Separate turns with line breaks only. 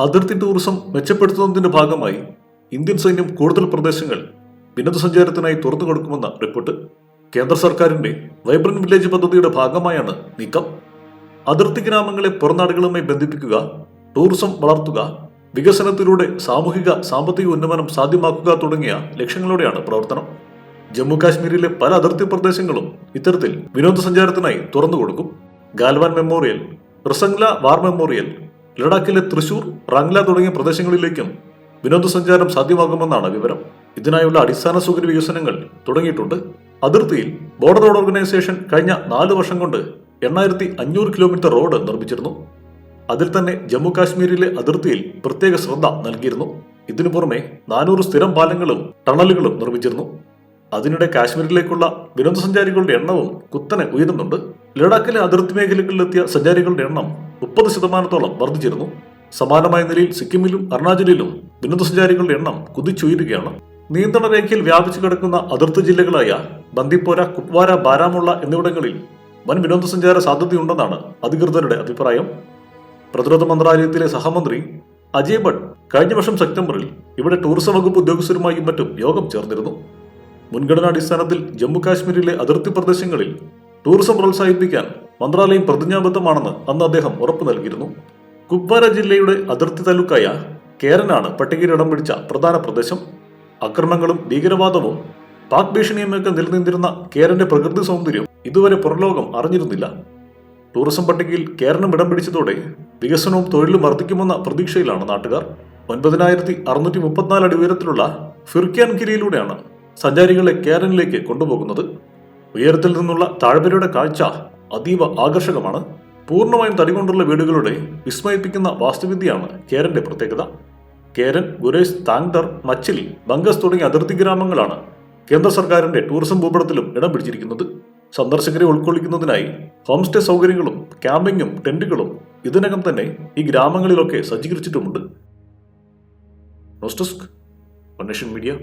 അതിർത്തി ടൂറിസം മെച്ചപ്പെടുത്തുന്നതിന്റെ ഭാഗമായി ഇന്ത്യൻ സൈന്യം കൂടുതൽ പ്രദേശങ്ങൾ വിനോദസഞ്ചാരത്തിനായി തുറന്നു കൊടുക്കുമെന്ന റിപ്പോർട്ട് കേന്ദ്ര സർക്കാരിന്റെ വൈബ്രന്റ് വില്ലേജ് പദ്ധതിയുടെ ഭാഗമായാണ് നീക്കം. അതിർത്തി ഗ്രാമങ്ങളെ പുറനാടുകളുമായി ബന്ധിപ്പിക്കുക ടൂറിസം വളർത്തുക വികസനത്തിലൂടെ സാമൂഹിക സാമ്പത്തിക ഉന്നമനം സാധ്യമാക്കുക തുടങ്ങിയ ലക്ഷ്യങ്ങളോടെയാണ് പ്രവർത്തനം. ജമ്മു കാശ്മീരിലെ പല അതിർത്തി പ്രദേശങ്ങളും ഇത്തരത്തിൽ വിനോദസഞ്ചാരത്തിനായി തുറന്നു കൊടുക്കും. Galwan memorial Rezang La war memorial ലഡാക്കിലെ തൃശൂർ റംഗ്ല തുടങ്ങിയ പ്രദേശങ്ങളിലേക്കും വിനോദസഞ്ചാരം സാധ്യമാകുമെന്നാണ് വിവരം. ഇതിനായുള്ള അടിസ്ഥാന സൗകര്യ വികസനങ്ങൾ തുടങ്ങിയിട്ടുണ്ട്. അതിർത്തിയിൽ ബോർഡർ റോഡ് ഓർഗനൈസേഷൻ കഴിഞ്ഞ നാല് വർഷം കൊണ്ട് എണ്ണായിരത്തി അഞ്ഞൂറ് കിലോമീറ്റർ റോഡ് നിർമ്മിച്ചിരുന്നു. അതിൽ തന്നെ ജമ്മു കാശ്മീരിലെ അതിർത്തിയിൽ പ്രത്യേക ശ്രദ്ധ നൽകിയിരുന്നു. ഇതിനു പുറമെ നാനൂറ് സ്ഥിരം പാലങ്ങളും ടണലുകളും നിർമ്മിച്ചിരുന്നു. അതിനിടെ കാശ്മീരിലേക്കുള്ള വിനോദസഞ്ചാരികളുടെ എണ്ണവും കുത്തനെ ഉയരുന്നുണ്ട്. ലഡാക്കിലെ അതിർത്തി മേഖലകളിലെത്തിയ സഞ്ചാരികളുടെ എണ്ണം മുപ്പത് ശതമാനത്തോളം വർദ്ധിച്ചിരുന്നു. സമാനമായ നിലയിൽ സിക്കിമിലും അരുണാചലിലും വിനോദസഞ്ചാരികളുടെ എണ്ണം കുതിച്ചുയരുകയാണ്. നിയന്ത്രണ രേഖയിൽ വ്യാപിച്ചു കിടക്കുന്ന അതിർത്തി ജില്ലകളായ ബന്ദിപ്പോര കുപ്വാര ബാരാമുള്ള എന്നിവിടങ്ങളിൽ വൻ വിനോദസഞ്ചാര സാധ്യതയുണ്ടെന്നാണ് അധികൃതരുടെ അഭിപ്രായം. പ്രതിരോധ മന്ത്രാലയത്തിലെ സഹമന്ത്രി അജയ് ഭട്ട് കഴിഞ്ഞ വർഷം സെപ്റ്റംബറിൽ ഇവിടെ ടൂറിസം വകുപ്പ് ഉദ്യോഗസ്ഥരുമായും മറ്റും യോഗം ചേർന്നിരുന്നു. മുൻഗണനാടിസ്ഥാനത്തിൽ ജമ്മു കാശ്മീരിലെ അതിർത്തി പ്രദേശങ്ങളിൽ ടൂറിസം പ്രോത്സാഹിപ്പിക്കാൻ മന്ത്രാലയം പ്രതിജ്ഞാബദ്ധമാണെന്ന് അന്ന് അദ്ദേഹം ഉറപ്പു നൽകിയിരുന്നു. കുപ്വാര ജില്ലയുടെ അതിർത്തി താലൂക്കായ കേരനാണ് പട്ടികയിൽ ഇടം പിടിച്ച പ്രധാന പ്രദേശം. അക്രമങ്ങളും ഭീകരവാദവും പാക് ഭീഷണിയുമൊക്കെ നിലനിന്നിരുന്ന കേരന്റെ പ്രകൃതി സൗന്ദര്യം ഇതുവരെ പുറലോകം അറിഞ്ഞിരുന്നില്ല. ടൂറിസം പട്ടികയിൽ കേരളം ഇടം പിടിച്ചതോടെ വികസനവും തൊഴിലും വർദ്ധിക്കുമെന്ന പ്രതീക്ഷയിലാണ് നാട്ടുകാർ. ഒൻപതിനായിരത്തി അറുന്നൂറ്റി മുപ്പത്തിനാല് അടി ഉയരത്തിലുള്ള ഫിർക്യാൻ ഗിരിയിലൂടെയാണ് സഞ്ചാരികളെ കേരനിലേക്ക് കൊണ്ടുപോകുന്നത്. ഉയരത്തിൽ നിന്നുള്ള താഴ്വരയുടെ കാഴ്ച അതീവ ആകർഷകമാണ്. പൂർണമായും തടി കൊണ്ടുള്ള വീടുകളുടെ വിസ്മയിപ്പിക്കുന്ന വാസ്തുവിദ്യയാണ് കേരന്റെ പ്രത്യേകത. കേരൻ ഗുരേസ് താങ്ദർ മച്ചിലി ബംഗസ് തുടങ്ങിയ അതിർത്തി ഗ്രാമങ്ങളാണ് കേന്ദ്ര സർക്കാരിന്റെ ടൂറിസം ഭൂപടത്തിലും ഇടം പിടിച്ചിരിക്കുന്നത്. സന്ദർശകരെ ഉൾക്കൊള്ളിക്കുന്നതിനായി ഹോം സ്റ്റേ സൗകര്യങ്ങളും ക്യാമ്പിങ്ങും ടെന്റുകളും ഇതിനകം തന്നെ ഈ ഗ്രാമങ്ങളിലൊക്കെ സജ്ജീകരിച്ചിട്ടുമുണ്ട്. മീഡിയ.